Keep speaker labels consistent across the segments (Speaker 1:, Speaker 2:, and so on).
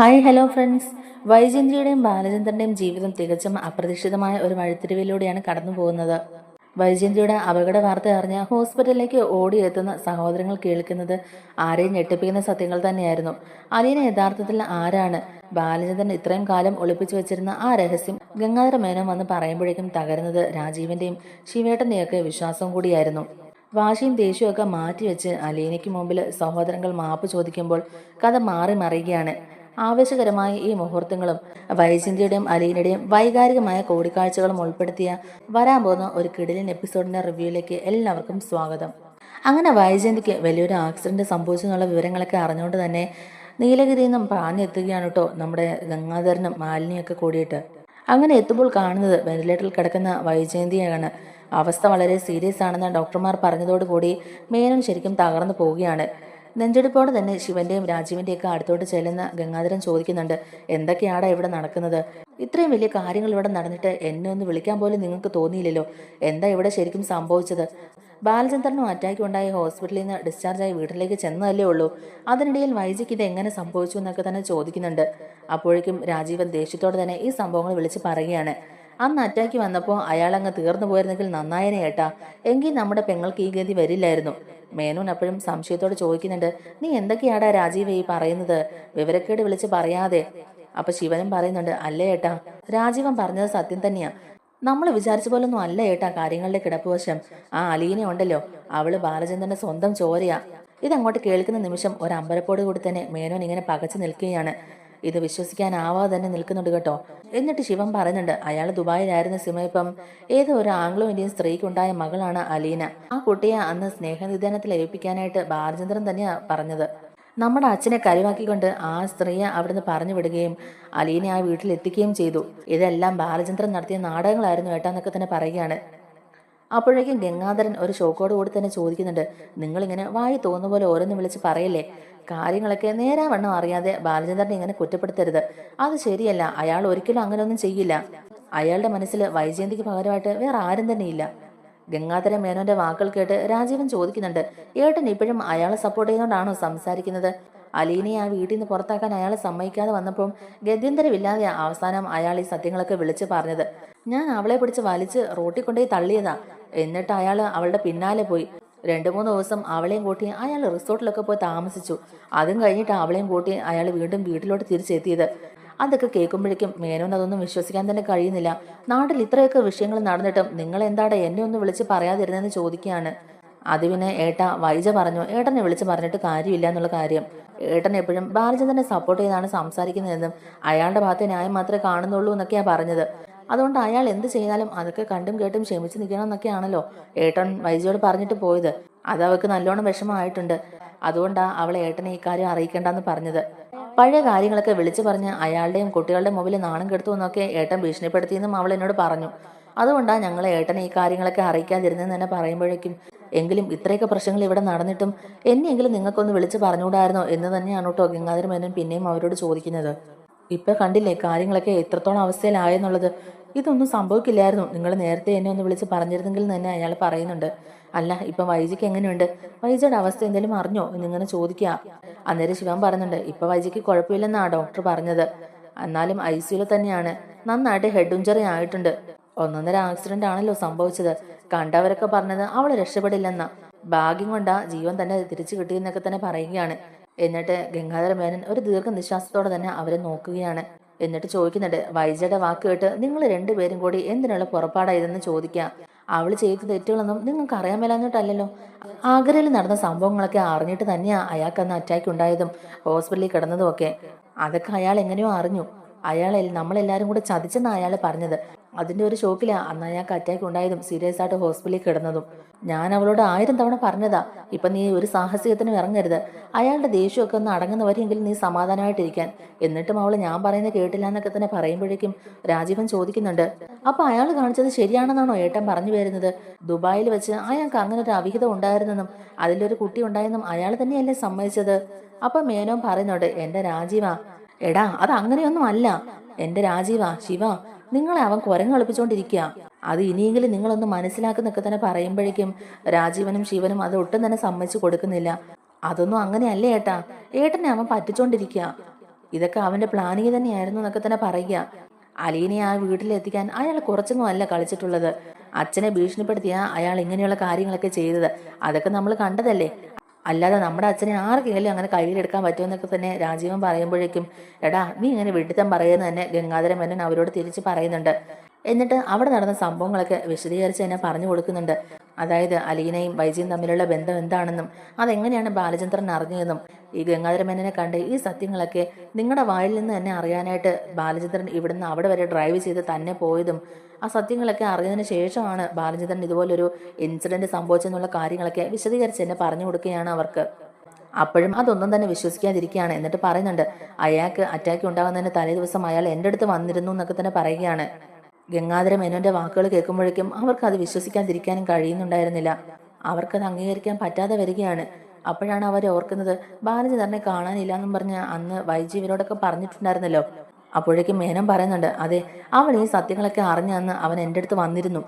Speaker 1: Hi hello friends. വൈജയന്തിയുടെയും ബാലചന്ദ്രന്റെയും ജീവിതം തികച്ചും അപ്രതീക്ഷിതമായ ഒരു വഴിത്തിരിവിലൂടെയാണ് കടന്നു പോകുന്നത് വൈജയന്തിയുടെ അപകട വാർത്ത അറിഞ്ഞ് ഹോസ്പിറ്റലിലേക്ക് ഓടിയെത്തുന്ന സഹോദരങ്ങൾ കേൾക്കുന്നത് ആരെയും ഞെട്ടിപ്പിക്കുന്ന സത്യങ്ങൾ തന്നെയായിരുന്നു. അലീന യഥാർത്ഥത്തിൽ ആരാണ്? ബാലചന്ദ്രൻ ഇത്രയും കാലം ഒളിപ്പിച്ചു വെച്ചിരുന്ന ആ രഹസ്യം ഗംഗാധര മേനോൻ വന്ന് പറയുമ്പോഴേക്കും തകരുന്നത് രാജീവിന്റെയും ശിവേട്ടന്റെയൊക്കെ വിശ്വാസം കൂടിയായിരുന്നു. വാശിയും ദേഷ്യവും ഒക്കെ മാറ്റിവെച്ച് അലീനയ്ക്ക് മുമ്പിൽ സഹോദരങ്ങൾ മാപ്പ് ചോദിക്കുമ്പോൾ കഥ മാറി മറിയുകയാണ്. ആവേശകരമായ ഈ മുഹൂർത്തങ്ങളും വൈജന്തിയുടെയും അലീനയുടെയും വൈകാരികമായ കൂടിക്കാഴ്ചകളും ഉൾപ്പെടുത്തിയ വരാൻ പോകുന്ന ഒരു കിടിലൻ എപ്പിസോഡിന്റെ റിവ്യൂയിലേക്ക് എല്ലാവർക്കും സ്വാഗതം. അങ്ങനെ വൈജയന്തിക്ക് വലിയൊരു ആക്സിഡന്റ് സംഭവിച്ചു എന്നുള്ള വിവരങ്ങളൊക്കെ അറിഞ്ഞുകൊണ്ട് തന്നെ നീലഗിരിയിൽ നിന്നും പാഞ്ഞെത്തുകയാണ് കേട്ടോ നമ്മുടെ ഗംഗാധരനും മാലിനിയൊക്കെ കൂടിയിട്ട്. അങ്ങനെ എത്തുമ്പോൾ കാണുന്നത് വെന്റിലേറ്ററിൽ കിടക്കുന്ന വൈജയന്തിയാണ്. അവസ്ഥ വളരെ സീരിയസ് ആണെന്ന് ഡോക്ടർമാർ പറഞ്ഞതോടുകൂടി മേനൻ ശരിക്കും തകർന്നു പോവുകയാണ്. നെഞ്ചെടുപ്പോടെ തന്നെ ശിവന്റെയും രാജീവിന്റെയും ഒക്കെ അടുത്തോട്ട് ചെല്ലുന്ന ഗംഗാധരൻ ചോദിക്കുന്നുണ്ട് എന്തൊക്കെയാടാ ഇവിടെ നടക്കുന്നത്? ഇത്രയും വലിയ കാര്യങ്ങൾ ഇവിടെ നടന്നിട്ട് എന്നെ ഒന്ന് വിളിക്കാൻ പോലും നിങ്ങൾക്ക് തോന്നിയില്ലല്ലോ? എന്താ ഇവിടെ ശരിക്കും സംഭവിച്ചത്? ബാലചന്ദ്രനും അറ്റാക്ക് ഉണ്ടായി ഹോസ്പിറ്റലിൽ നിന്ന് ഡിസ്ചാർജായി വീട്ടിലേക്ക് ചെന്നതല്ലേ ഉള്ളൂ. അതിനിടയിൽ വൈജിക്ക് ഇത് എങ്ങനെ സംഭവിച്ചു എന്നൊക്കെ തന്നെ ചോദിക്കുന്നുണ്ട്. അപ്പോഴേക്കും രാജീവൻ ദേഷ്യത്തോടെ തന്നെ ഈ സംഭവങ്ങൾ വിളിച്ച് പറയുകയാണ് അന്ന് അറ്റാക്ക് വന്നപ്പോൾ അയാൾ അങ്ങ് തീർന്നു പോയിരുന്നെങ്കിൽ നന്നായനെ ഏട്ടാ. എങ്കിൽ നമ്മുടെ പെങ്ങൾക്ക് ഈ ഗതി വരില്ലായിരുന്നു. മേനോൻ അപ്പോഴും സംശയത്തോട് ചോദിക്കുന്നുണ്ട് നീ എന്തൊക്കെയാടാ രാജീവ് ഈ പറയുന്നത്? വിവരക്കേട് വിളിച്ച് പറയാതെ. അപ്പൊ ശിവനും പറയുന്നുണ്ട് അല്ലേ ഏട്ടാ രാജീവൻ പറഞ്ഞത് സത്യം തന്നെയാ. നമ്മൾ വിചാരിച്ച പോലൊന്നും അല്ല ഏട്ടാ കാര്യങ്ങളുടെ കിടപ്പുവശം. ആ അലീനെ ഉണ്ടല്ലോ അവൾ ബാലചന്ദ്രന്റെ സ്വന്തം ചോരയാ. ഇതങ്ങോട്ട് കേൾക്കുന്ന നിമിഷം ഒരു കൂടി തന്നെ മേനോൻ ഇങ്ങനെ പകച്ചു നിൽക്കുകയാണ്. ഇത് വിശ്വസിക്കാനാവാതെ തന്നെ നിൽക്കുന്നുണ്ട് കേട്ടോ. എന്നിട്ട് ശിവൻ പറയുന്നുണ്ട് അയാൾ ദുബായിലായിരുന്ന സമയപ്പം ഏതോ ഒരു ആംഗ്ലോ ഇന്ത്യൻ സ്ത്രീക്കുണ്ടായ മകളാണ് അലീന. ആ കുട്ടിയെ അന്ന് സ്നേഹനിധാനത്തിൽ ഏൽപ്പിക്കാനായിട്ട് ബാലചന്ദ്രൻ തന്നെയാ പറഞ്ഞത്. നമ്മുടെ അച്ഛനെ കരുവാക്കിക്കൊണ്ട് ആ സ്ത്രീയെ അവിടുന്ന് പറഞ്ഞു വിടുകയും അലീനെ ആ വീട്ടിൽ എത്തിക്കുകയും ചെയ്തു. ഇതെല്ലാം ബാലചന്ദ്രൻ നടത്തിയ നാടകങ്ങളായിരുന്നു ഏട്ടാന്നൊക്കെ തന്നെ പറയുകയാണ്. അപ്പോഴേക്കും ഗംഗാധരൻ ഒരു ഷോക്കോട് കൂടി തന്നെ ചോദിക്കുന്നുണ്ട് നിങ്ങളിങ്ങനെ വായി തോന്നുന്ന പോലെ ഓരോന്ന് വിളിച്ച് പറയില്ലേ? കാര്യങ്ങളൊക്കെ നേരാവണ്ണം അറിയാതെ ബാലചന്ദ്രനെ ഇങ്ങനെ കുറ്റപ്പെടുത്തരുത്. അത് ശരിയല്ല അയാൾ ഒരിക്കലും അങ്ങനെയൊന്നും ചെയ്യില്ല. അയാളുടെ മനസ്സിൽ വൈജയന്തിക്ക് പകരമായിട്ട് വേറെ ആരും തന്നെയില്ല. ഇല്ല ഗംഗാധര മേനോന്റെ വാക്കുകൾ കേട്ട് രാജീവൻ ചോദിക്കുന്നുണ്ട് ഏട്ടൻ ഇപ്പോഴും അയാളെ സപ്പോർട്ട് ചെയ്യുന്നതുകൊണ്ടാണോ സംസാരിക്കുന്നത്? അലീനയെ ആ വീട്ടിൽ നിന്ന് പുറത്താക്കാൻ അയാൾ സമ്മതിക്കാതെ വന്നപ്പോൾ ഗത്യന്തരമില്ലാതെ അവസാനം അയാൾ ഈ സത്യങ്ങളൊക്കെ വിളിച്ചു പറഞ്ഞത്. ഞാൻ അവളെ പിടിച്ച് വലിച്ച് റോട്ടിൽ കൊണ്ടുപോയി തള്ളിയതാ. എന്നിട്ട് അയാൾ അവളുടെ പിന്നാലെ പോയി. രണ്ടു മൂന്ന് ദിവസം അവളെയും കൂട്ടി അയാൾ റിസോർട്ടിലൊക്കെ പോയി താമസിച്ചു. അതും കഴിഞ്ഞിട്ട് അവളെയും കൂട്ടി അയാൾ വീണ്ടും വീട്ടിലോട്ട് തിരിച്ചെത്തിയത്. അതൊക്കെ കേൾക്കുമ്പോഴേക്കും മേനോൻ അതൊന്നും വിശ്വസിക്കാൻ തന്നെ കഴിയുന്നില്ല. നാട്ടിൽ ഇത്രയൊക്കെ വിഷയങ്ങൾ നടന്നിട്ടും നിങ്ങൾ എന്താണ് എന്നെ ഒന്ന് വിളിച്ച് പറയാതിരുന്നെന്ന് ചോദിക്കുകയാണ്. അത് ഏട്ട വൈജ പറഞ്ഞു ഏട്ടനെ വിളിച്ച് പറഞ്ഞിട്ട് കാര്യമില്ല എന്നുള്ള കാര്യം. ഏട്ടൻ എപ്പോഴും ബാലചന്ദ്രനെ സപ്പോർട്ട് ചെയ്താണ് സംസാരിക്കുന്നതെന്നും അയാളുടെ ഭാഗത്തെ ന്യായം മാത്രമേ കാണുന്നുള്ളൂ എന്നൊക്കെയാണ് പറഞ്ഞത്. അതുകൊണ്ട് അയാൾ എന്ത് ചെയ്താലും അതൊക്കെ കണ്ടും കേട്ടും ക്ഷമിച്ച് നിൽക്കണം എന്നൊക്കെയാണല്ലോ ഏട്ടൻ വൈജിയോട് പറഞ്ഞിട്ട് പോയത്. അത് അവൾക്ക് നല്ലോണം വിഷമമായിട്ടുണ്ട്. അതുകൊണ്ടാ അവളെ ഏട്ടനെ ഇക്കാര്യം അറിയിക്കേണ്ടെന്ന് പറഞ്ഞത്. പഴയ കാര്യങ്ങളൊക്കെ വിളിച്ചു പറഞ്ഞ് അയാളുടെയും കുട്ടികളുടെ മുമ്പിൽ നാണം കെടുത്തു എന്നൊക്കെ ഏട്ടൻ ഭീഷണിപ്പെടുത്തിയെന്നും അവൾ എന്നോട് പറഞ്ഞു. അതുകൊണ്ടാണ് ഞങ്ങൾ ഏട്ടനെ ഈ കാര്യങ്ങളൊക്കെ അറിയിക്കാതിരുന്നെന്ന് തന്നെ പറയുമ്പോഴേക്കും എങ്കിലും ഇത്രയൊക്കെ പ്രശ്നങ്ങൾ ഇവിടെ നടന്നിട്ടും എന്നെയെങ്കിലും നിങ്ങൾക്കൊന്ന് വിളിച്ച് പറഞ്ഞുകൂടായിരുന്നോ എന്ന് തന്നെയാണ് കേട്ടോ ഗംഗാധര മേനൻ പിന്നെയും അവരോട് ചോദിക്കുന്നത്. ഇപ്പൊ കണ്ടില്ലേ കാര്യങ്ങളൊക്കെ എത്രത്തോളം അവസ്ഥയിലായെന്നുള്ളത്. ഇതൊന്നും സംഭവിക്കില്ലായിരുന്നു. നിങ്ങൾ നേരത്തെ എന്നെ ഒന്ന് വിളിച്ച് പറഞ്ഞിരുന്നെങ്കിൽ തന്നെ അയാൾ പറയുന്നുണ്ട്. അല്ല ഇപ്പം വൈജിക്ക് എങ്ങനെയുണ്ട്? വൈജയുടെ അവസ്ഥ എന്തെങ്കിലും അറിഞ്ഞോ? എന്നിങ്ങനെ ചോദിക്കുക. അന്നേരം ശിവൻ പറയുന്നുണ്ട് ഇപ്പൊ വൈജിക്ക് കുഴപ്പമില്ലെന്നാ ഡോക്ടർ പറഞ്ഞത്. എന്നാലും ഐ സിയുയിൽ തന്നെയാണ്. നന്നായിട്ട് ഹെഡ് ഇഞ്ചറി ആയിട്ടുണ്ട്. ഒന്നൊന്നര ആക്സിഡന്റ് ആണല്ലോ സംഭവിച്ചത്. കണ്ടവരൊക്കെ പറഞ്ഞത് അവൾ രക്ഷപ്പെടില്ലെന്ന. ഭാഗ്യം കൊണ്ടാ ജീവൻ തന്നെ തിരിച്ചു കിട്ടിയെന്നൊക്കെ തന്നെ പറയുകയാണ്. എന്നിട്ട് ഗംഗാധര മേനൻ ഒരു ദീർഘനിശ്വാസത്തോടെ തന്നെ അവരെ നോക്കുകയാണ്. എന്നിട്ട് ചോദിക്കുന്നുണ്ട് വൈജയുടെ വാക്ക് കേട്ട് നിങ്ങൾ രണ്ടുപേരും കൂടി എന്തിനുള്ള പുറപ്പാടാ ഇതെന്ന് ചോദിക്കാം അവൾ ചെയ്ത തെറ്റുകളൊന്നും നിങ്ങൾക്ക് അറിയാൻ മേലാഞ്ഞിട്ടല്ലല്ലോ. ആഗ്രയിൽ നടന്ന സംഭവങ്ങളൊക്കെ അറിഞ്ഞിട്ട് തന്നെയാ അയാൾക്ക് അന്ന് അറ്റാക്ക് ഉണ്ടായതും ഹോസ്പിറ്റലിൽ കിടന്നതും ഒക്കെ അതൊക്കെ അയാൾ എങ്ങനെയോ അറിഞ്ഞു. അയാളെ നമ്മളെല്ലാരും കൂടെ ചതിച്ചെന്നാണ് അയാൾ പറഞ്ഞത്. അതിന്റെ ഒരു ഷോക്കിലാ അന്ന് അയാൾക്ക് അറ്റാക്ക് ഉണ്ടായതും സീരിയസ് ആയിട്ട് ഹോസ്പിറ്റലിൽ കിടന്നതും. ഞാൻ അവളോട് ആയിരം തവണ പറഞ്ഞതാ ഇപ്പൊ നീ ഒരു സാഹസികത്തിനും ഇറങ്ങരുത്. അയാളുടെ ദേഷ്യമൊക്കെ ഒന്ന് അടങ്ങുന്നവരെങ്കിലും നീ സമാധാനമായിട്ടിരിക്കാൻ. എന്നിട്ടും അവൾ ഞാൻ പറയുന്നത് കേട്ടില്ല എന്നൊക്കെ തന്നെ പറയുമ്പോഴേക്കും രാജീവൻ ചോദിക്കുന്നുണ്ട് അപ്പൊ അയാൾ കാണിച്ചത് ശരിയാണെന്നാണോ ഏട്ടൻ പറഞ്ഞു വരുന്നത്? ദുബായിൽ വെച്ച് അയാൾക്ക് അങ്ങനെ ഒരു അവിഹിതം ഉണ്ടായിരുന്നെന്നും അതിലൊരു കുട്ടി ഉണ്ടായെന്നും അയാൾ തന്നെയല്ലേ സമ്മതിച്ചത്? അപ്പൊ മേനോൻ പറയുന്നുണ്ട് എന്റെ രാജീവാ എടാ അത് അങ്ങനെയൊന്നും അല്ല എന്റെ രാജീവ ശിവ നിങ്ങളെ അവൻ കുരങ്ങ് കളിപ്പിച്ചുകൊണ്ടിരിക്കുക അത് ഇനിയെങ്കിലും നിങ്ങളൊന്ന് മനസ്സിലാക്കുന്നൊക്കെ തന്നെ പറയുമ്പോഴേക്കും രാജീവനും ശിവനും അത് ഒട്ടും തന്നെ സമ്മതിച്ചു കൊടുക്കുന്നില്ല. അതൊന്നും അങ്ങനെയല്ലേ ഏട്ടാ. ഏട്ടനെ അവൻ പറ്റിച്ചോണ്ടിരിക്കുക ഇതൊക്കെ അവന്റെ പ്ലാനിങ് തന്നെയായിരുന്നു എന്നൊക്കെ തന്നെ പറയുക. അലീനെ ആ വീട്ടിലെത്തിക്കാൻ അയാൾ കുറച്ചൊന്നും അല്ല കളിച്ചിട്ടുള്ളത്. അച്ഛനെ ഭീഷണിപ്പെടുത്തിയ അയാൾ ഇങ്ങനെയുള്ള കാര്യങ്ങളൊക്കെ ചെയ്തത്. അതൊക്കെ നമ്മൾ കണ്ടതല്ലേ? അല്ലാതെ നമ്മുടെ അച്ഛനെ ആർക്കെങ്കിലും അങ്ങനെ കയ്യിലെടുക്കാൻ പറ്റുമെന്നൊക്കെ തന്നെ രാജീവൻ പറയുമ്പോഴേക്കും എടാ നീ ഇങ്ങനെ വിഡിത്തം പറയുന്നത് തന്നെ ഗംഗാധര മേനൻ അവരോട് തിരിച്ച് പറയുന്നുണ്ട്. എന്നിട്ട് അവിടെ നടന്ന സംഭവങ്ങളൊക്കെ വിശദീകരിച്ച് തന്നെ പറഞ്ഞു കൊടുക്കുന്നുണ്ട്. അതായത് അലീനയും വൈജിയും തമ്മിലുള്ള ബന്ധം എന്താണെന്നും അതെങ്ങനെയാണ് ബാലചന്ദ്രൻ അറിഞ്ഞതെന്നും ഈ ഗംഗാധര മേനനെ കണ്ട് ഈ സത്യങ്ങളൊക്കെ നിങ്ങളുടെ വായിൽ നിന്ന് തന്നെ അറിയാനായിട്ട് ബാലചന്ദ്രൻ ഇവിടുന്ന് അവിടെ വരെ ഡ്രൈവ് ചെയ്ത് തന്നെ പോയതും ആ സത്യങ്ങളൊക്കെ അറിഞ്ഞതിന് ശേഷമാണ് ബാലചന്ദ്രൻ ഇതുപോലൊരു ഇൻസിഡന്റ് സംഭവിച്ചെന്നുള്ള കാര്യങ്ങളൊക്കെ വിശദീകരിച്ച് തന്നെ പറഞ്ഞു കൊടുക്കുകയാണ് അവർക്ക്. അപ്പോഴും അതൊന്നും തന്നെ വിശ്വസിക്കാതിരിക്കുകയാണ്. എന്നിട്ട് പറയുന്നുണ്ട് അയാൾക്ക് അറ്റാക്ക് ഉണ്ടാകുന്നതിന് തലേ ദിവസം അയാൾ എന്റെ അടുത്ത് വന്നിരുന്നു എന്നൊക്കെ തന്നെ പറയുകയാണ്. ഗംഗാധര മേനോന്റെ വാക്കുകൾ കേൾക്കുമ്പോഴേക്കും അവർക്ക് അത് വിശ്വസിക്കാതിരിക്കാനും കഴിയുന്നുണ്ടായിരുന്നില്ല. അവർക്കത് അംഗീകരിക്കാൻ പറ്റാതെ വരികയാണ്. അപ്പോഴാണ് അവർ ഓർക്കുന്നത് ബാലജി തന്നെ കാണാനില്ല എന്നും പറഞ്ഞ് അന്ന് വൈജീവരോടൊക്കെ പറഞ്ഞിട്ടുണ്ടായിരുന്നല്ലോ. അപ്പോഴേക്കും മേനം പറയുന്നുണ്ട് അതെ അവൻ ഈ സത്യങ്ങളൊക്കെ അറിഞ്ഞെന്ന് അവൻ എന്റെ അടുത്ത് വന്നിരുന്നു.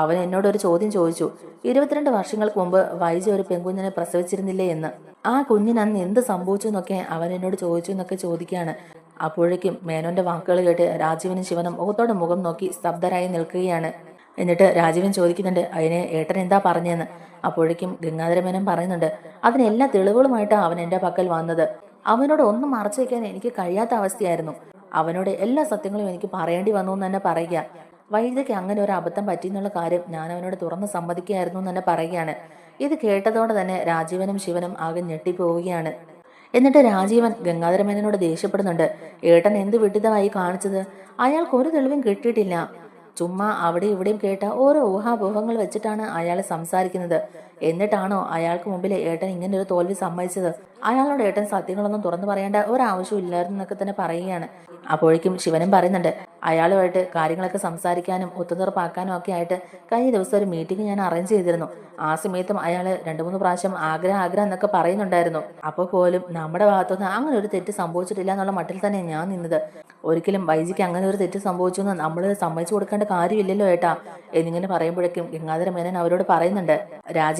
Speaker 1: അവൻ എന്നോട് ഒരു ചോദ്യം ചോദിച്ചു ഇരുപത്തിരണ്ട് വർഷങ്ങൾക്ക് മുമ്പ് വൈജി ഒരു പെൺകുഞ്ഞിനെ പ്രസവിച്ചിരുന്നില്ലേ എന്ന്? ആ കുഞ്ഞിന് അന്ന് എന്ത് സംഭവിച്ചു എന്നൊക്കെ അവൻ എന്നോട് ചോദിച്ചു എന്നൊക്കെ ചോദിക്കുകയാണ്. അപ്പോഴേക്കും മേനോന്റെ വാക്കുകൾ കേട്ട് രാജീവനും ശിവനും മുഖത്തോടെ മുഖം നോക്കി സ്തബ്ധരായി നിൽക്കുകയാണ്. എന്നിട്ട് രാജീവൻ ചോദിക്കുന്നുണ്ട് അതിനെ ഏട്ടൻ എന്താ പറഞ്ഞെന്ന്? അപ്പോഴേക്കും ഗംഗാധര മേനൻ പറയുന്നുണ്ട് അതിനെല്ലാ തെളിവുകളുമായിട്ടാണ് അവൻ എന്റെ പക്കൽ വന്നത്. അവനോട് ഒന്നും മറച്ചു വയ്ക്കാൻ എനിക്ക് കഴിയാത്ത അവസ്ഥയായിരുന്നു. അവനോട് എല്ലാ സത്യങ്ങളും എനിക്ക് പറയേണ്ടി വന്നു എന്ന് തന്നെ പറയുക. വൈദ്യക്ക് അങ്ങനെ ഒരു അബദ്ധം പറ്റിയെന്നുള്ള കാര്യം ഞാൻ അവനോട് തുറന്ന് സമ്മതിക്കുകയായിരുന്നു എന്ന് തന്നെ പറയുകയാണ്. ഇത് കേട്ടതോടെ തന്നെ രാജീവനും ശിവനും ആകെ ഞെട്ടിപ്പോവുകയാണ്. എന്നിട്ട് രാജീവൻ ഗംഗാധരമേനോട് ദേഷ്യപ്പെടുന്നുണ്ട്. ഏട്ടൻ എന്ത് വിഡിതമായി കാണിച്ചത്? അയാൾക്ക് ഒരു തെളിവും കിട്ടിയിട്ടില്ല. ചുമ്മാ അവിടെ ഇവിടെയും കേട്ട ഓരോ ഊഹാപോഹങ്ങൾ വെച്ചിട്ടാണ് അയാൾ സംസാരിക്കുന്നത്. എന്നിട്ടാണോ അയാൾക്ക് മുമ്പിൽ ഏട്ടൻ ഇങ്ങനെ ഒരു തോൽവി സമ്മതിച്ചത്? അയാളോട് ഏട്ടൻ സത്യങ്ങളൊന്നും തുറന്നു പറയേണ്ട ഒരാവശ്യം ഇല്ലായിരുന്നൊക്കെ തന്നെ പറയുകയാണ്. അപ്പോഴേക്കും ശിവനും പറയുന്നുണ്ട് അയാളുമായിട്ട് കാര്യങ്ങളൊക്കെ സംസാരിക്കാനും ഒത്തുതീർപ്പാക്കാനും ഒക്കെ ആയിട്ട് കഴിഞ്ഞ ദിവസം ഒരു മീറ്റിംഗ് ഞാൻ അറേഞ്ച് ചെയ്തിരുന്നു. ആ സമയത്തും അയാൾ രണ്ടു മൂന്ന് പ്രാവശ്യം ആഗ്രഹം ആഗ്രഹം എന്നൊക്കെ പറയുന്നുണ്ടായിരുന്നു. അപ്പോൾ പോലും നമ്മുടെ ഭാഗത്തുനിന്ന് അങ്ങനെ ഒരു തെറ്റ് സംഭവിച്ചിട്ടില്ല എന്നുള്ള മട്ടിൽ തന്നെ ഞാൻ നിന്നത്. ഒരിക്കലും വൈജിക്ക് അങ്ങനെ ഒരു തെറ്റ് സംഭവിച്ചു എന്ന് നമ്മൾ സമ്മതിച്ചു കൊടുക്കേണ്ട കാര്യമില്ലല്ലോ ഏട്ടാ എന്നിങ്ങനെ പറയുമ്പോഴേക്കും ഗംഗാധര മേനൻ അവരോട് പറയുന്നുണ്ട്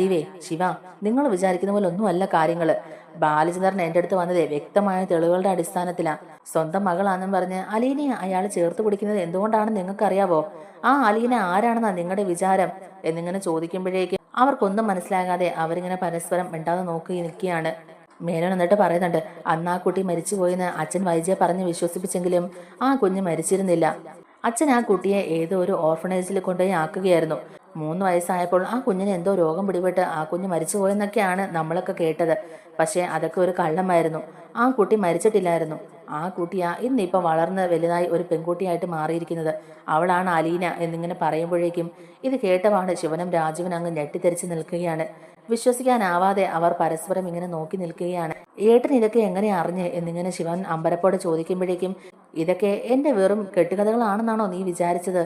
Speaker 1: രാജീവേ ശിവ നിങ്ങൾ വിചാരിക്കുന്ന പോലെ ഒന്നുമല്ല കാര്യങ്ങൾ ബാലചന്ദ്രൻ എന്റെ അടുത്ത് വന്നതേ വ്യക്തമായ തെളിവുകളുടെ അടിസ്ഥാനത്തിലാ. സ്വന്തം മകളാണെന്നും പറഞ്ഞ് അലീനയെ അയാൾ ചേർത്ത് പിടിക്കുന്നത് എന്തുകൊണ്ടാണെന്ന് നിങ്ങൾക്കറിയാവോ? ആ അലീന ആരാണെന്നാ നിങ്ങളുടെ വിചാരം? എന്നിങ്ങനെ ചോദിക്കുമ്പോഴേക്കും അവർക്കൊന്നും മനസ്സിലാകാതെ അവരിങ്ങനെ പരസ്പരം മിണ്ടാതെ നോക്കി നിൽക്കുകയാണ്. മേനോൻ എന്നിട്ട് പറയുന്നുണ്ട് അന്ന് ആ കുട്ടി മരിച്ചുപോയെന്ന് അച്ഛൻ വൈജയെ പറഞ്ഞ് വിശ്വസിപ്പിച്ചെങ്കിലും ആ കുഞ്ഞ് മരിച്ചിരുന്നില്ല. അച്ഛൻ ആ കുട്ടിയെ ഏതോ ഒരു ഓർഫണേജിൽ കൊണ്ടുപോയി ആക്കുകയായിരുന്നു. മൂന്ന് വയസ്സായപ്പോൾ ആ കുഞ്ഞിന് എന്തോ രോഗം പിടിപെട്ട് ആ കുഞ്ഞ് മരിച്ചു മരിച്ചുപോയെന്നൊക്കെയാണ് നമ്മളൊക്കെ കേട്ടത്. പക്ഷേ അതൊക്കെ ഒരു കള്ളമായിരുന്നു. ആ കുട്ടി മരിച്ചിട്ടില്ലായിരുന്നു. ആ കുട്ടിയാ ഇന്നിപ്പോൾ വളർന്ന് വലുതായി ഒരു പെൺകുട്ടിയായിട്ട് മാറിയിരിക്കുന്നത്. അവളാണ് അലീന എന്നിങ്ങനെ പറയുമ്പോഴേക്കും ഇത് കേട്ടവാണ് ശിവനും രാജുവിന് അങ്ങ് ഞെട്ടിത്തെറിച്ച് നിൽക്കുകയാണ്. വിശ്വസിക്കാനാവാതെ അവർ പരസ്പരം ഇങ്ങനെ നോക്കി നിൽക്കുകയാണ്. ഏട്ടൻ ഇതൊക്കെ എങ്ങനെ അറിഞ്ഞ് എന്നിങ്ങനെ ശിവൻ അമ്പരപ്പോടെ ചോദിക്കുമ്പോഴേക്കും ഇതൊക്കെ എന്റെ വെറും കെട്ടുകഥകളാണെന്നാണോ നീ വിചാരിച്ചത്?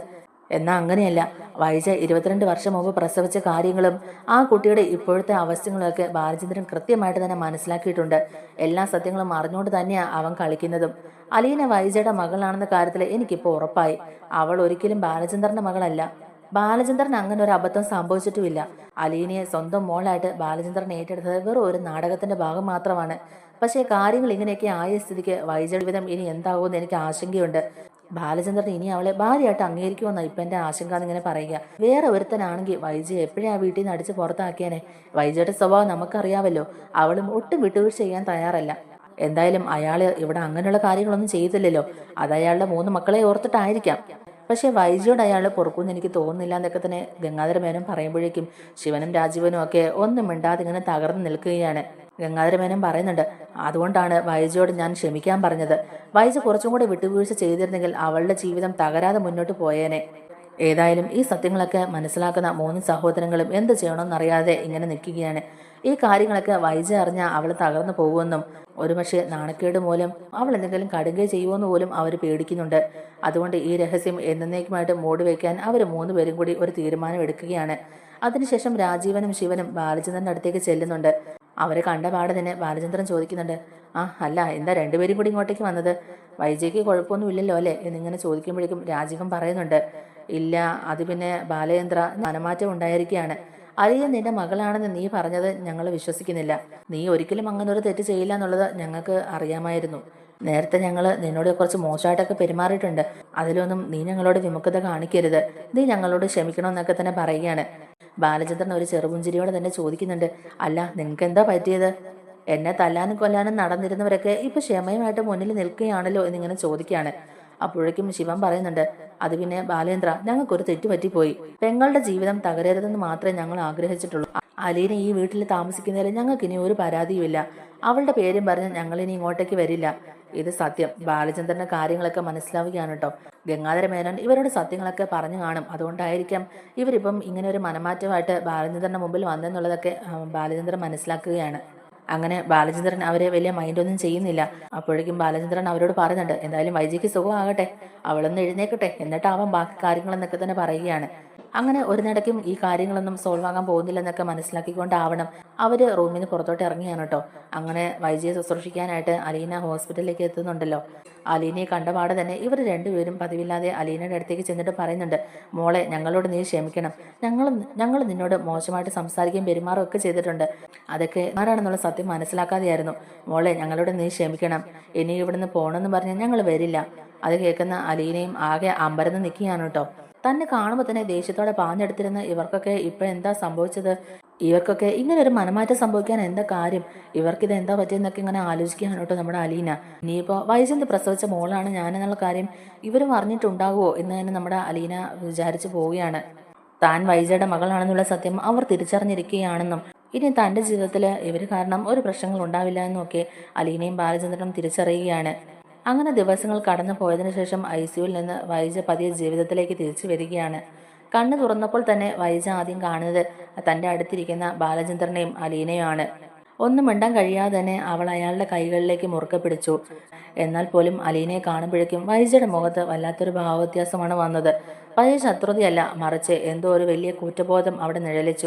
Speaker 1: എന്നാൽ അങ്ങനെയല്ല. വൈജ ഇരുപത്തിരണ്ട് വർഷം മുമ്പ് പ്രസവിച്ച കാര്യങ്ങളും ആ കുട്ടിയുടെ ഇപ്പോഴത്തെ അവസ്ഥകളൊക്കെ ബാലചന്ദ്രൻ കൃത്യമായിട്ട് തന്നെ മനസ്സിലാക്കിയിട്ടുണ്ട്. എല്ലാ സത്യങ്ങളും അറിഞ്ഞുകൊണ്ട് തന്നെയാണ് അവൻ കളിക്കുന്നതും. അലീന വൈജയുടെ മകളാണെന്ന കാര്യത്തിൽ എനിക്കിപ്പോൾ ഉറപ്പായി. അവൾ ഒരിക്കലും ബാലചന്ദ്രന്റെ മകളല്ല. ബാലചന്ദ്രൻ അങ്ങനെ ഒരു അബദ്ധം സംഭവിച്ചിട്ടുമില്ല. അലീനയെ സ്വന്തം മോളായിട്ട് ബാലചന്ദ്രൻ ഏറ്റെടുത്തത് വെറും ഒരു നാടകത്തിന്റെ ഭാഗം മാത്രമാണ്. പക്ഷേ കാര്യങ്ങൾ ഇങ്ങനെയൊക്കെ ആയ സ്ഥിതിക്ക് വൈജയുടെ വിധം ഇനി എന്താകുമെന്ന് എനിക്ക് ആശങ്കയുണ്ട്. ബാലചന്ദ്രൻ ഇനി അവളെ ഭാര്യയായിട്ട് അംഗീകരിക്കുമെന്ന ഇപ്പം എന്റെ ആശങ്ക എന്നിങ്ങനെ പറയുക. വേറെ ഒരുത്തനാണെങ്കിൽ വൈജ എപ്പോഴും ആ വീട്ടിൽ നിന്ന് അടിച്ച് പുറത്താക്കിയാനെ? വൈജയുടെ സ്വഭാവം നമുക്കറിയാമല്ലോ അവളും ഒട്ടും വിട്ടുവീഴ്ച ചെയ്യാൻ തയ്യാറല്ല. എന്തായാലും അയാൾ ഇവിടെ അങ്ങനെയുള്ള കാര്യങ്ങളൊന്നും ചെയ്തില്ലല്ലോ. അത് അയാളുടെ മൂന്ന് മക്കളെ ഓർത്തിട്ടായിരിക്കാം. പക്ഷേ വൈജിയോട് അയാൾ പൊറുക്കുമെന്ന് എനിക്ക് തോന്നുന്നില്ല എന്നൊക്കെ തന്നെ ഗംഗാധര മേനൻ പറയുമ്പോഴേക്കും ശിവനും രാജീവനും ഒക്കെ ഒന്നും മിണ്ടാതെ ഇങ്ങനെ തകർന്നു നിൽക്കുകയാണ്. ഗംഗാധര മേനൻ പറയുന്നുണ്ട് അതുകൊണ്ടാണ് വൈജയോട് ഞാൻ ക്ഷമിക്കാൻ പറഞ്ഞത്. വൈജ കുറച്ചും കൂടെ വിട്ടുവീഴ്ച ചെയ്തിരുന്നെങ്കിൽ അവളുടെ ജീവിതം തകരാതെ മുന്നോട്ട് പോയേനെ. ഏതായാലും ഈ സത്യങ്ങളൊക്കെ മനസ്സിലാക്കുന്ന മൂന്ന് സഹോദരങ്ങളും എന്ത് ചെയ്യണമെന്നറിയാതെ ഇങ്ങനെ നിൽക്കുകയാണ്. ഈ കാര്യങ്ങളൊക്കെ വൈജ അറിഞ്ഞ അവൾ തകർന്നു പോകുമെന്നും ഒരുപക്ഷെ നാണക്കേട് മൂലം അവൾ എന്തെങ്കിലും കടുകെ ചെയ്യുമെന്ന് പോലും അവർ പേടിക്കുന്നുണ്ട്. അതുകൊണ്ട് ഈ രഹസ്യം എന്നേക്കുമായിട്ട് മൂടി വയ്ക്കാൻ അവർ മൂന്ന് പേരും കൂടി ഒരു തീരുമാനം എടുക്കുകയാണ്. അതിനുശേഷം രാജീവനും ശിവനും ബാലചന്ദ്രന്റെ അടുത്തേക്ക് ചെല്ലുന്നുണ്ട്. അവരെ കണ്ട പാടെ തന്നെ ബാലചന്ദ്രൻ ചോദിക്കുന്നുണ്ട് ആ അല്ല എന്താ രണ്ടുപേരും കൂടി ഇങ്ങോട്ടേക്ക് വന്നത്? വൈജയ്ക്ക് കുഴപ്പമൊന്നും ഇല്ലല്ലോ അല്ലേ? എന്നിങ്ങനെ ചോദിക്കുമ്പോഴേക്കും രാജീവൻ പറയുന്നുണ്ട് ഇല്ല അത് പിന്നെ ബാലചന്ദ്ര മനമാറ്റം ഉണ്ടായിരിക്കുകയാണ്. അലിയ നിന്റെ മകളാണെന്ന് നീ പറഞ്ഞത് ഞങ്ങൾ വിശ്വസിക്കുന്നില്ല. നീ ഒരിക്കലും അങ്ങനെ ഒരു തെറ്റ് ചെയ്യില്ല എന്നുള്ളത് ഞങ്ങൾക്ക് അറിയാമായിരുന്നു. നേരത്തെ ഞങ്ങൾ നിന്നോട് കുറച്ച് മോശമായിട്ടൊക്കെ പെരുമാറിയിട്ടുണ്ട്. അതിലൊന്നും നീ ഞങ്ങളോട് വിമുഖത കാണിക്കരുത്. നീ ഞങ്ങളോട് ക്ഷമിക്കണമെന്നൊക്കെ തന്നെ പറയുകയാണ്. ബാലചന്ദ്രൻ ഒരു ചെറുപുഞ്ചിരിയോടെ തന്നെ ചോദിക്കുന്നുണ്ട് അല്ല നിങ്ങൾക്ക് എന്താ പറ്റിയത്? എന്നെ തല്ലാനും കൊല്ലാനും നടന്നിരുന്നവരൊക്കെ ഇപ്പൊ ക്ഷമയുമായിട്ട് മുന്നിൽ നിൽക്കുകയാണല്ലോ എന്നിങ്ങനെ ചോദിക്കുകയാണ്. അപ്പോഴേക്കും ശിവൻ പറയുന്നുണ്ട് അത് പിന്നെ ബാലേന്ദ്ര ഞങ്ങൾക്കൊരു തെറ്റ് പറ്റിപ്പോയി പെങ്ങളുടെ ജീവിതം തകരരുതെന്ന് മാത്രമേ ഞങ്ങൾ ആഗ്രഹിച്ചിട്ടുള്ളൂ. അലീന ഈ വീട്ടിൽ താമസിക്കുന്നതിൽ ഞങ്ങൾക്ക് ഇനി ഒരു പരാതിയുമില്ല. അവളുടെ പേരും പറഞ്ഞ് ഞങ്ങളിനി ഇങ്ങോട്ടേക്ക് വരില്ല. ഇത് സത്യം. ബാലചന്ദ്രന്റെ കാര്യങ്ങളൊക്കെ മനസ്സിലാവുകയാണ് കേട്ടോ ഗംഗാധര മേനോൻ ഇവരോട് സത്യങ്ങളൊക്കെ പറഞ്ഞു കാണും. അതുകൊണ്ടായിരിക്കാം ഇവരിപ്പം ഇങ്ങനെ ഒരു മനമാറ്റമായിട്ട് ബാലചന്ദ്രന്റെ മുമ്പിൽ വന്നെന്നുള്ളതൊക്കെ ബാലചന്ദ്രൻ മനസ്സിലാക്കുകയാണ്. അങ്ങനെ ബാലചന്ദ്രൻ അവരെ വലിയ മൈൻഡൊന്നും ചെയ്യുന്നില്ല. അപ്പോഴേക്കും ബാലചന്ദ്രൻ അവരോട് പറയുന്നുണ്ട് എന്തായാലും വൈജിക്ക് സുഖമാകട്ടെ. അവളൊന്ന് എഴുന്നേക്കട്ടെ. എന്നിട്ടാവാം ബാക്കി കാര്യങ്ങളെന്നൊക്കെ തന്നെ പറയുകയാണ്. അങ്ങനെ ഒരു നടക്കും ഈ കാര്യങ്ങളൊന്നും സോൾവ് ആകാൻ പോകുന്നില്ലെന്നൊക്കെ മനസ്സിലാക്കിക്കൊണ്ടാവണം. അവർ റൂമിൽ നിന്ന് പുറത്തോട്ട് ഇറങ്ങിയാണ് കേട്ടോ അങ്ങനെ വൈജിയെ ശുശ്രൂഷിക്കാനായിട്ട് അലീന ഹോസ്പിറ്റലിലേക്ക് എത്തുന്നുണ്ടല്ലോ. അലീനയെ കണ്ടപാടെ തന്നെ ഇവർ രണ്ടുപേരും പതിവില്ലാതെ അലീനയുടെ അടുത്തേക്ക് ചെന്നിട്ട് പറയുന്നുണ്ട് മോളെ ഞങ്ങളോട് നീ ക്ഷമിക്കണം. ഞങ്ങൾ ഞങ്ങൾ നിന്നോട് മോശമായിട്ട് സംസാരിക്കുകയും പെരുമാറുകയും ഒക്കെ ചെയ്തിട്ടുണ്ട്. അതൊക്കെ ആരാണെന്നുള്ള സത്യം മനസ്സിലാക്കാതെയായിരുന്നു. മോളെ ഞങ്ങളോട് നീ ക്ഷമിക്കണം. ഇനി ഇവിടുന്ന് പോകണമെന്ന് പറഞ്ഞാൽ ഞങ്ങൾ വരില്ല. അത് കേൾക്കുന്ന അലീനയും ആകെ അമ്പരന്ന് നിൽക്കുകയാണ് കേട്ടോ തന്നെ കാണുമ്പോൾ തന്നെ ദേഷ്യത്തോടെ പാഞ്ഞെടുത്തിരുന്ന ഇവർക്കൊക്കെ ഇപ്പൊ എന്താ സംഭവിച്ചത്? ഇവർക്കൊക്കെ ഇങ്ങനെ ഒരു മനമാറ്റം സംഭവിക്കാൻ എന്താ കാര്യം? ഇവർക്കിത് എന്താ പറ്റിയെന്നൊക്കെ ഇങ്ങനെ ആലോചിക്കുകയാണ് കേട്ടോ നമ്മുടെ അലീന. ഇനിയിപ്പോ വൈജന്ത് പ്രസവിച്ച മോളാണ് ഞാനെന്നുള്ള കാര്യം ഇവർ അറിഞ്ഞിട്ടുണ്ടാകുമോ എന്ന് തന്നെ നമ്മുടെ അലീന വിചാരിച്ചു പോവുകയാണ്. താൻ വൈജയുടെ മകളാണെന്നുള്ള സത്യം അവർ തിരിച്ചറിഞ്ഞിരിക്കുകയാണെന്നും ഇനി തന്റെ ജീവിതത്തിൽ ഇവർ കാരണം ഒരു പ്രശ്നങ്ങൾ ഉണ്ടാവില്ല എന്നൊക്കെ അലീനയും ബാലചന്ദ്രനും തിരിച്ചറിയുകയാണ്. അങ്ങനെ ദിവസങ്ങൾ കടന്നു പോയതിനു ശേഷം ഐ സിയുവിൽ നിന്ന് വൈജ പതിയെ ജീവിതത്തിലേക്ക് തിരിച്ചു വരികയാണ്. കണ്ണു തുറന്നപ്പോൾ തന്നെ വൈജ ആദ്യം കാണുന്നത് തന്റെ അടുത്തിരിക്കുന്ന ബാലചന്ദ്രനെയും അലീനയുമാണ്. ഒന്നും മിണ്ടാൻ കഴിയാതെ തന്നെ അവൾ അയാളുടെ കൈകളിലേക്ക് മുറുക്കെ പിടിച്ചു. എന്നാൽ പോലും അലീനയെ കാണുമ്പോഴേക്കും വൈജയുടെ മുഖത്ത് വല്ലാത്തൊരു ഭാവവ്യത്യാസമാണ് വന്നത്. പഴയ ശത്രുതയല്ല മറിച്ച് എന്തോ ഒരു വലിയ കൂറ്റബോധം അവിടെ നിഴലിച്ചു.